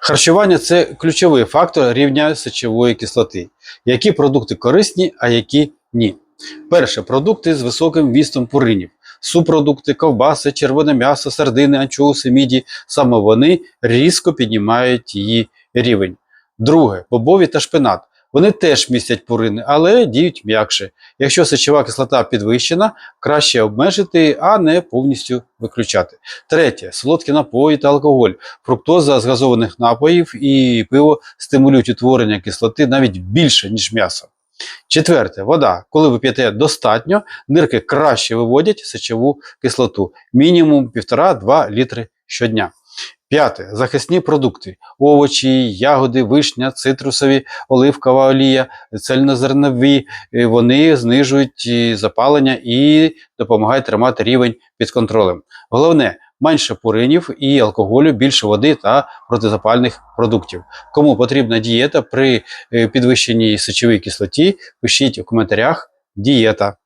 Харчування це ключовий фактор рівня сечової кислоти. Які продукти корисні, а які ні. Перше продукти з високим вістом пуринів. супродукти, ковбаси, червоне м'ясо, сардини, анчоуси, міді. Саме вони різко піднімають її рівень. Друге бобові та шпинат. Вони теж містять пурини, але діють м'якше. Якщо сечова кислота підвищена, краще обмежити, а не повністю виключати. Третє солодкі напої та алкоголь. Фруктоза з газованих напоїв і пиво стимулюють утворення кислоти навіть більше, ніж м'ясо. Четверте, вода. Коли ви п'єте достатньо, нирки краще виводять сечову кислоту, мінімум 1,5-2 літри щодня. П'яте захисні продукти: овочі, ягоди, вишня, цитрусові, оливкова олія, цельнозернові. Е, Вони знижують е, запалення і допомагають тримати рівень під контролем. Головне менше пуринів і алкоголю, більше води та протизапальних продуктів. Кому потрібна дієта при е, підвищеній сечовій кислоті, пишіть у коментарях дієта.